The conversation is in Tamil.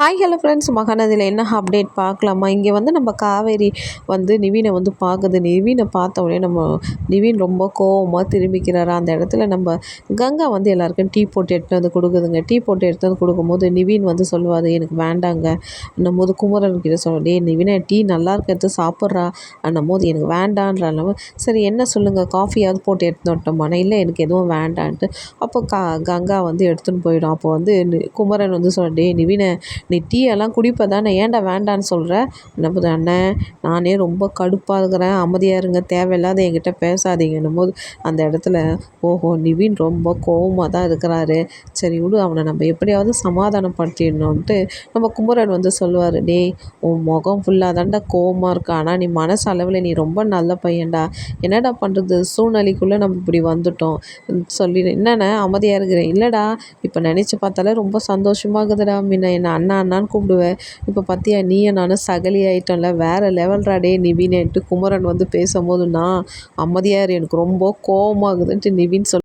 ஹாய் ஹலோ ஃப்ரெண்ட்ஸ் மகாநதியில் என்ன அப்டேட் பார்க்கலாமா? இங்கே வந்து நம்ம காவேரி வந்து நிவீனை வந்து பார்க்குது. நிவீனை பார்த்த உடனே நம்ம நிவீன் ரொம்ப கோவமாக திரும்பிக்கிறாரா. அந்த இடத்துல நம்ம கங்கா வந்து எல்லாருக்கும் டீ போட்டு எடுத்து வந்து கொடுக்குதுங்க. டீ போட்டு எடுத்து வந்து கொடுக்கும்போது நிவீன் வந்து சொல்லுவார் எனக்கு வேண்டாங்க. அன்னும் போது குமரன் கிட்ட சொல்ல டே நிவீனை டீ நல்லா இருக்கிறது சாப்பிட்றா. அன்னும் போது எனக்கு வேண்டான்ற சரி என்ன சொல்லுங்கள் காஃபியாவது போட்டு எடுத்து விட்டோமானா இல்லை எனக்கு எதுவும் வேண்டான்ட்டு. அப்போ கா கங்கா வந்து எடுத்துன்னு போயிடும். அப்போ வந்து குமரன் வந்து சொல்ல டே நிவீனை நீ டீயெல்லாம் எல்லாம் குடிப்ப தானே ஏன்டா வேண்டான்னு சொல்கிற என்ன அண்ணன் நானே ரொம்ப கடுப்பாக இருக்கிறேன். அமைதியாக இருங்க. தேவையில்லாத என்கிட்ட பேசாதீங்கன்னும் போது அந்த இடத்துல ஓஹோ நிவின் ரொம்ப கோவமாக தான் இருக்கிறாரு. சரி விடு அவனை நம்ம எப்படியாவது சமாதானப்படுத்திடணுன்ட்டு நம்ம குமரன் வந்து சொல்லுவார். டே உன் முகம் ஃபுல்லாக தான்டா கோவமாக இருக்கா. ஆனால் நீ மனசு அளவில் நீ ரொம்ப நல்ல பையன்டா. என்னடா பண்ணுறது சூழ்நிலைக்குள்ளே நம்ம இப்படி வந்துட்டோம். சொல்லி என்னென்ன அமைதியாக இருக்கிறேன். இல்லைடா இப்போ நினச்சி பார்த்தாலே ரொம்ப சந்தோஷமாகுதுடா முன்ன என்ன அண்ணா அண்ணான்னு கூப்பிடுவேன். இப்போ பார்த்தியா நீயும் நானும் சகலி ஆகிட்டோம்ல வேறு லெவல்ரா டே நிவின்ட்டு குமரன் வந்து பேசும்போது நான் அமைதியாக இரு எனக்கு ரொம்ப கோவமாகுதுன்ட்டு நிவின் சொல்